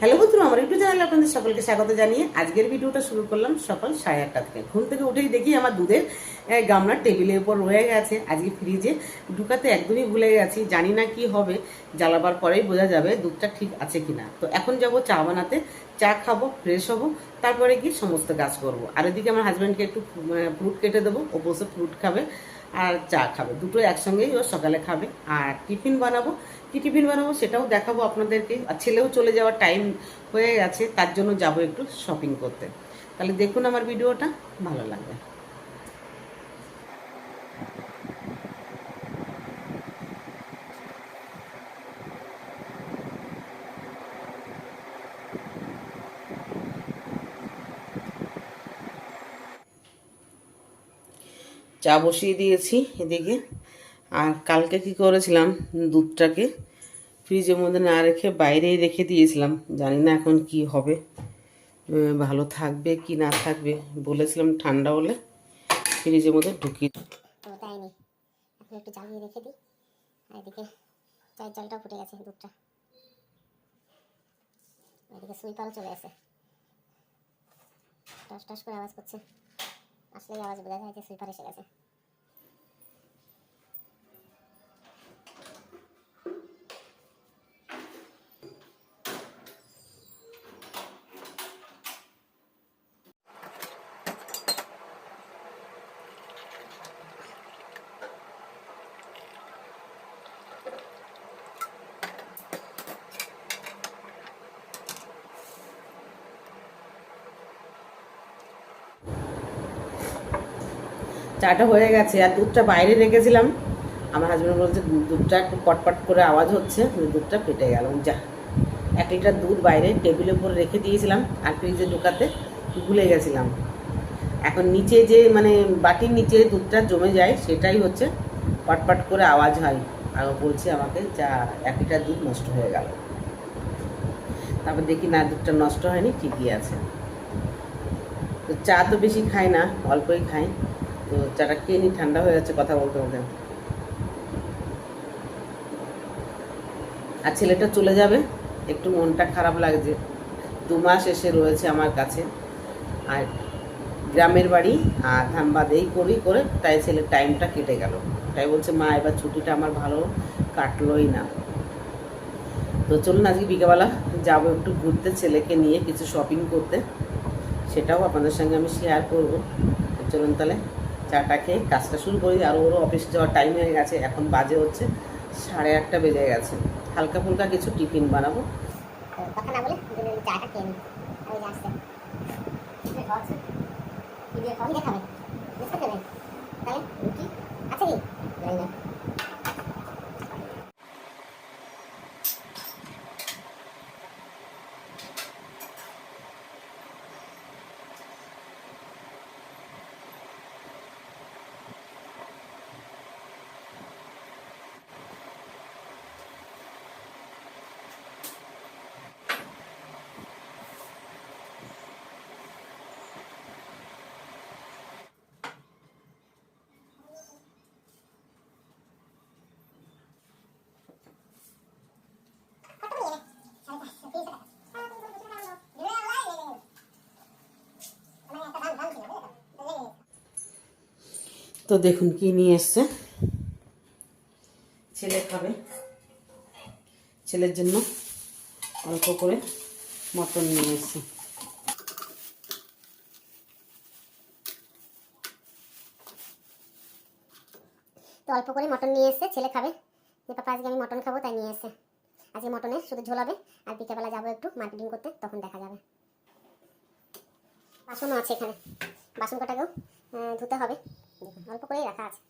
Hello বন্ধুরা, আমার YouTube চ্যানেলে আপনাদের সকলকে স্বাগত জানিয়ে আজকের ভিডিওটা শুরু করলাম সকাল সাড়ে আটটা থেকে। ঘুম থেকে উঠেই দেখি আমার দুধের গামলা টেবিলের উপর রয়ে গেছে। আজকে ফ্রিজে ঢুকাতে একদমই ভুলে গেছি, জানি না কি হবে, জ্বালাবার পরেই বোঝা যাবে দুধটা ঠিক আছে কিনা। তো এখন যাব চা বানাতে, চা খাব ফ্রেশ হব, তারপরে গিয়ে সমস্ত কাজ করব। আর এদিকে আমার হাজব্যান্ডকে একটু ফ্রুট কেটে দেবো, ও বসে ফ্রুট খাবে। আর চা খাবে। দুটো একসঙ্গেই ও সকালে খাবে। আর টিফিন বানাবো। কি টিফিন বানাবো সেটাও দেখাবো আপনাদেরকে। আর ছেলেও চলে যাওয়ার টাইম হয়ে গেছে, তার জন্য যাব একটু শপিং করতে। তাহলে দেখুন আমার ভিডিওটা, ভালো লাগবে। চা বসিয়ে দিয়েছি এদিকে। আর কালকে কি করেছিলাম? দুধটাকে ফ্রিজের মধ্যে না রেখে বাইরেই রেখে দিয়েছিলাম। জানি না এখন কি হবে। ভালো থাকবে কি না থাকবে বলেছিলাম ঠান্ডা হলে ফ্রিজের মধ্যে ঢুকিয়ে রেখে চলে এসে টস টস করে আওয়াজ করছে। আসলেই আওয়াজ বোঝা যায় যে সুইপার এসে গেছে। চাটা হয়ে গেছে আর দুধটা বাইরে রেখেছিলাম। আমার হাজব্যান্ড বলছে দুধটা একটু পটপট করে আওয়াজ হচ্ছে দুধটা ফেটে গেল। যা। এক লিটার দুধ বাইরে টেবিলের উপর রেখে দিয়েছিলাম আর ফ্রিজে ঢুকাতে ভুলে গেছিলাম। এখন নিচে যে মানে বাটির নিচে দুধটা জমে যায়, সেটাই হচ্ছে পটপট করে আওয়াজ হয়। আর বলছে আমাকে, যা, এক লিটার দুধ নষ্ট হয়ে গেল। তারপর দেখি, না, দুধটা নষ্ট হয়নি, ঠিকই আছে। তো চা তো বেশি খাই না, অল্পই খাই। তো চাটা নি ঠান্ডা হয়ে যাচ্ছে কথা বলতে বলতে। আর ছেলেটা চলে যাবে, একটু মনটা খারাপ লাগছে। দু মাস এসে রয়েছে আমার কাছে। আর গ্রামের বাড়ি, আর ধানবাদ এই করি করে তাই ছেলের টাইমটা কেটে গেল। তাই বলছে, মা, এবার ছুটিটা আমার ভালো কাটলোই না। তো চলুন, আজকে বিকেলবেলা যাব একটু ঘুরতে ছেলেকে নিয়ে কিছু শপিং করতে। সেটাও আপনাদের সঙ্গে আমি শেয়ার করব। চলুন তাহলে। চাটা খেয়ে কাজটা শুরু করি। আর ওরও অফিস যাওয়ার টাইম হয়ে গেছে এখন বাজে হচ্ছে সাড়ে আটটা বেজে গেছে। হালকা ফুলকা কিছু টিফিন বানাবো। কথা না বলে চাটা খেয়ে নিই। যে আসছে কি দিয়ে খাবে বিস্কুট দেবে তাহলে রুটি আছে কি জানি না তো দেখুন কি নিয়ে এসছে। ছেলে খাবে। ছেলের জন্য অল্প করে মটন নিয়ে এসছে। তো অল্প করে মটন নিয়ে এসছে, ছেলে খাবে। যে পাপা আজকে আমি মটন খাব, তাই নিয়ে এসছে। আজকে মটনে শুধু ঝোল হবে, আর বিকেলবেলা যাব একটু মার্কেটিং করতে, তখন দেখা যাবে। বাসনও আছে এখানে। বাসন কটাকেও ধুতে হবে। অল্প করেই রাখা আছে।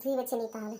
ধুয়ে বেছে নিই তাহলে।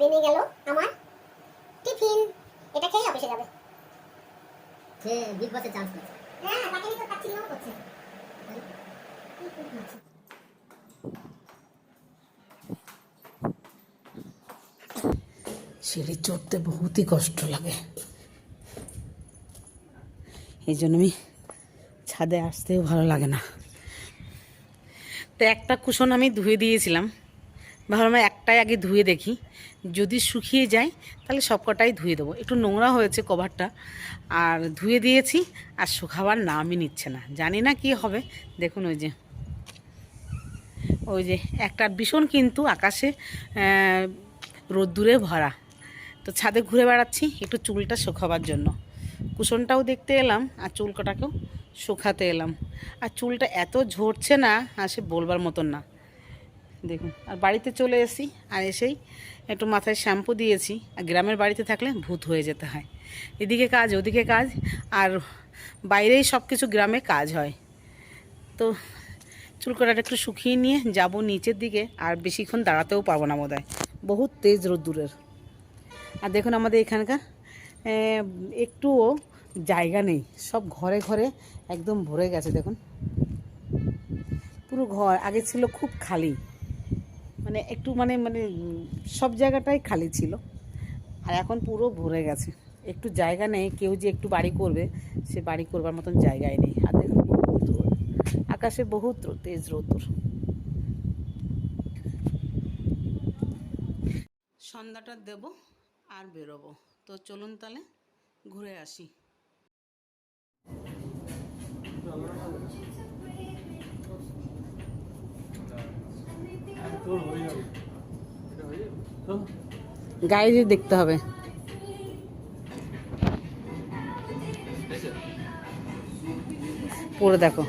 বেনে গেল আমার টিফিন। এটা খেয়ে অফিসে যাবে। সে বিগ বসে চান্স পেয়েছে। হ্যাঁ তাকে তো করছে। সিঁড়ি চড়তে বহুতই কষ্ট লাগে। এই জন্য আমি ছাদে আসতেও ভালো লাগে না। তো একটা কুশন আমি ধুয়ে দিয়েছিলাম। ভাবলাম একটাই আগে ধুয়ে দেখি। যদি শুকিয়ে যায়, তাহলে সবকটাই ধুয়ে দেবো। একটু নোংরা হয়েছে কভারটা। আর ধুয়ে দিয়েছি, আর শুকাবার নামই নিচ্ছে না। জানি না কি হবে। দেখুন ওই যে ওই যে একটা ভীষণ কিন্তু আকাশে রোদ্দুরে ভরা। তো ছাদে ঘুরে বেড়াচ্ছি, একটু চুলটা শুকাবার জন্য। কুশনটাও দেখতে এলাম, আর চুলকাটাকেও শুকাতে এলাম। আর চুলটা এত ঝরছে না, আর সে বলবার মতন না। দেখুন, আর বাড়িতে চলে এসেছি, আর এসেই একটু মাথায় শ্যাম্পু দিয়েছি, আর গ্রামের বাড়িতে থাকলে ভূত হয়ে যেতে হয়। এদিকে কাজ, ওদিকে কাজ, আর বাইরেই সব কিছু গ্রামে কাজ হয়। তো চুলকোটাটা একটু শুকিয়ে নিয়ে যাব নিচের দিকে, আর বেশিক্ষণ দাঁড়াতেও পারব না বোধ বহুত তেজ রোদ্দুরের। আর দেখুন আমাদের এখানকার একটুও জায়গা নেই। সব ঘরে ঘরে একদম ভরে গেছে, দেখুন। পুরো ঘর, আগে ছিল খুব খালি। মানে একটু মানে মানে সব জায়গাটাই খালি ছিল। আর এখন পুরো ভরে গেছে। একটু জায়গা নেই, কেউ যে একটু বাড়ি করবে, সে বাড়ি করবার মতন জায়গায় নেই। আর দেখুন বহুত রোদ আকাশে বহুত রোদ, তেজ রোদ্দুর সন্ধ্যাটা দেব আর বেরোবো। তো চলুন তাহলে ঘুরে আসি। গাড়ি দেখতে হবে। পরে দেখো।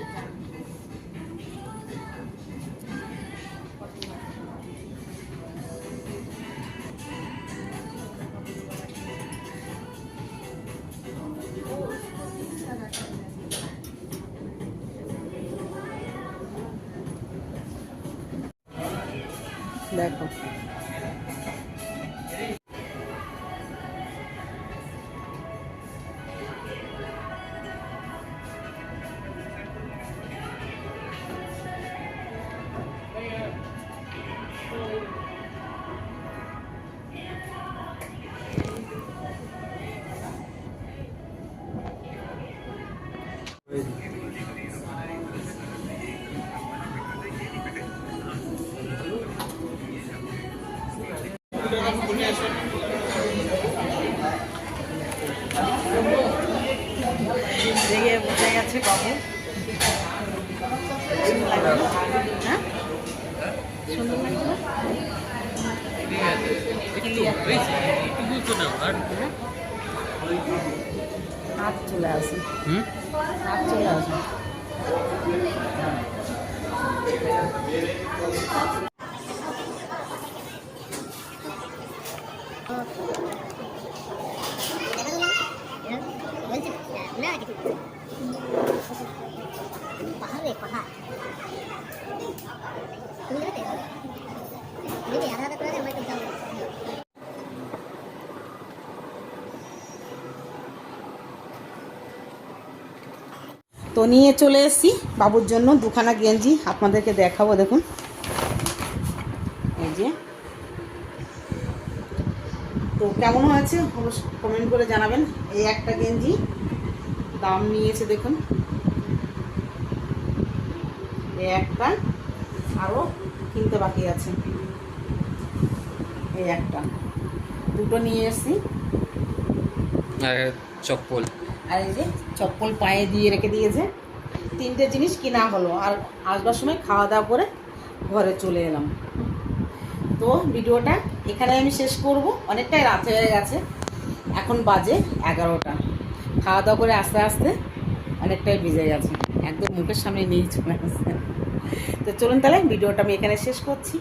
দেখো। লেগে হ্যাঁ? সুন্দর লাগল হাত চলে আসে হাত চলে আসে বলছি না কিছু পাহাড় রে পাহাড় তুমি যাবে যদি আধা আধা করে দেয় আমরা একটু যাব তো নিয়ে চলে এসেছি। বাবুর জন্য দুখানা গেঞ্জি আপনাদেরকে দেখাবো, দেখুন। এই যে। তো কেমন হয়েছে কমেন্ট করে জানাবেন। এই একটা গেঞ্জি দাম নিয়েছে, দেখুন। এই একটা আরও কিনতে বাকি আছে। এই একটা। দুটো নিয়ে এসেছি। চপ্পল। আর এই যে চপ্পল পায়ে দিয়ে রেখে দিয়েছে। তিনটে জিনিস কিনা হলো। আর আসবার সময় খাওয়া দাওয়া করে ঘরে চলে এলাম। তো ভিডিওটা এখানে আমি শেষ করব। অনেকটাই রাত হয়ে গেছে। এখন বাজে এগারোটা। খাওয়া দাওয়া করে আস্তে আস্তে অনেকটাই ভিজে গেছে। একদম মুখের সামনে নিয়ে চলে আসছে। তো চলুন তাহলে ভিডিওটা আমি এখানে শেষ করছি।